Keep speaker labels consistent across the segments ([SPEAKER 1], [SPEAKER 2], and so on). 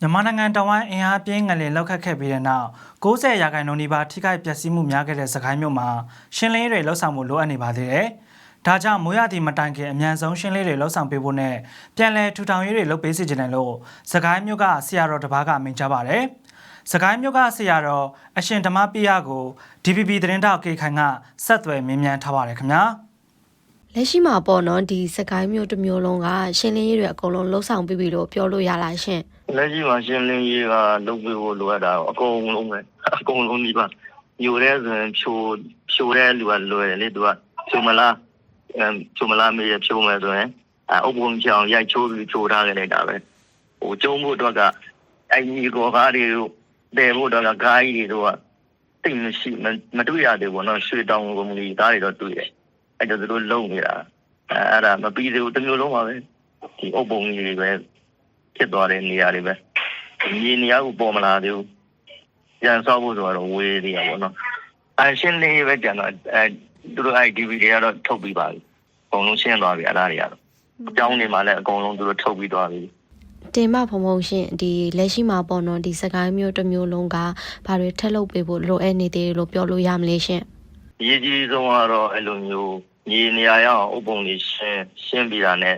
[SPEAKER 1] မြန်မာနိုင်ငံတောင်ပိုင်းအင်အားပြင်းငလင်လောက်ခတ်ခဲ့ပြီးတဲ့နောက်90ရာခိုင်နှုန်းနီးပါးထိခိုက်ပျက်စီးမှုများခဲ့တဲ့စကိုင်းမြို့မှာရှင်းလင်းရေးတွေလှုပ်ဆောင်မှုလိုအပ်နေပါသေးတယ်။ဒါကြောင့်မိုးရသည့်မတိုင်ခင်အမြန်ဆုံးရှင်းလင်းရေးတွေလှုပ်ဆောင်ပေးဖို့နဲ့ပြန်လည်ထူထောင်ရေးတွေလုပ်ပေးစီခြင်းတယ်လို့စကိုင်းမြို့ကဆရာတော်တစ်ပါးကမိန့်ကြားပါတယ်။စကိုင်းမြို့ကဆရာတော်အရှင်ဓမ္မပိယကို DPP သတင်းတောက်ကေခိုင်ကဆက်သွယ်မင်းမြန်ထားပါတယ်ခင်ဗျာ။
[SPEAKER 2] လက်ရှိမှာပေါ့နော်ဒီစကိုင်းမျိုးတစ်မျိုးလုံးကရှင်းလင်းရေးတွေအကုန်လုံးလှုပ်ဆောင်ပြီးပြီလို့ပြောလို့ရလားရှင်
[SPEAKER 3] လက်ရှိမှာရှင်းလင်းရေးကလုပ်ပြီးဖို့လိုအပ်တာတော့အကုန်လုံးပဲအကုန်လုံးဒီပါညိုတဲ့ဆိုရင်ဖြိုဖြိုတဲ့လူကလွယ်တယ်လေသူကဖြိုမလားအဲဖြိုမလားမေးရဖြိုမယ်ဆိုရင်အုပ်ပုံချောင်ရိုက်ချိုးပြီးဖြိုထားခဲ့လိုက်တာပဲဟိုကျုံဖို့အတွက်ကအဲ့ဒီကောကားတွေတို့တဲဖို့အတွက်ကဂိုင်းတွေတို့ကတိတ်မရှိမမတွေ့ရသေးဘူးနော်ရွှေတောင်ကုမ္ပဏီသားတွေတော့တွေ့တယ်အဲ့တော့သူတို့လုံနေတာအဲအဲ့ဒါမပြီးသေးဘူးတစ်မျိုးလုံးပါပဲဒီအုပ်ပုံကြီးတွေပဲ ဖြစ်သွားတဲ့နေရာတွေပဲမြေနေရာကိုပေါ်မလာသေးဘူးပြန်ဆောက်ဖို့ဆိုတော့ဝေးသေးရပါတော့အရှင်းလေးပဲကြံတော့အဲသူတို့ IDV တွေကတော့ထုတ်ပြီးပါပြီအကုန်လုံးရှင်းသွားပြီအဲ့ဒါတွေကတော့အကြောင်းတွေမှာလည်းအကုန်လုံးသူတို့ထုတ်ပြီးသွားပြီ
[SPEAKER 2] တင်မဖုံဖုံရှင်ဒီလက်ရှိမှာပေါ့နော်ဒီစကိုင်းမျိုးတစ်မျိုးလုံးကဘာတွေထက်လုပ်ပေးဖို့လိုအပ်နေသေးတယ်လို့ပြောလို့ရမလဲရှင်
[SPEAKER 3] အရေးကြီးဆုံးကတော့အဲ့လိုမျိုးမြေနေရာရအောင်အုပ်ပုံတွေရှင်းရှင်းပြီးတာနဲ့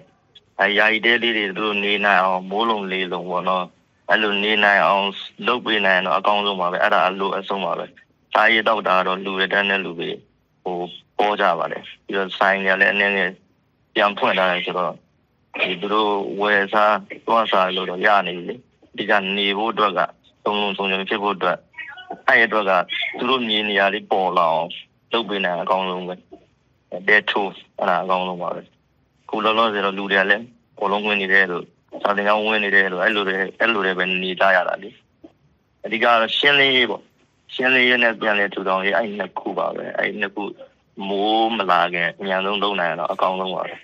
[SPEAKER 3] အဲယာယီတဲလေးတွေသူတို့နေနိုင်အောင်မိုးလုံးလေးလုံးပေါ့နော်အဲ့လိုနေနိုင်အောင်လုပ်ပေးနိုင်တော့အကောင်းဆုံးပါပဲအဲ့ဒါအလိုအဆုံးပါပဲစားရတော့တာတော့လူရတန်းတဲ့လူတွေဟိုပေါ်ကြပါတယ်ပြီးတော့ဆိုင်ရလည်းအနေနဲ့ပြန်ဖွင့်လာတယ်ဆိုတော့ဒီသူတို့ဝယ်စားသွားစားလို့တော့ရနေပြီလေဒီကနေဖို့အတွက်ကသုံးလုံးသုံးလုံးဖြစ်ဖို့အတွက်အဲ့ဒီအတွက်ကသူတို့မြေနေရာလေးပေါ်လာအောင်လုပ်ပေးနိုင်အကောင်းဆုံးပဲတဲ့ထိုးအဲ့ဒါအကောင်းဆုံးပါပဲ ခုလောလောဆယ်တော့လူတွေကလည်းဘောလုံးဝင်နေတယ်လို့စာတင်ကြောင်းဝင်နေတယ်လို့အဲ့လိုတွေအဲ့လိုတွေပဲနေကြရတာလေအဓိကတော့ရှင်းလင်းရေးပေါ့ရှင်းလင်းရေးနဲ့ပြန်လဲထူထောင်ရေးအဲ့နှစ်ခုပါပဲအဲ့နှစ်ခုမိုးမလာခင်အများဆုံးလုပ်နိုင်ရတော့အကောင်းဆုံးပါပဲ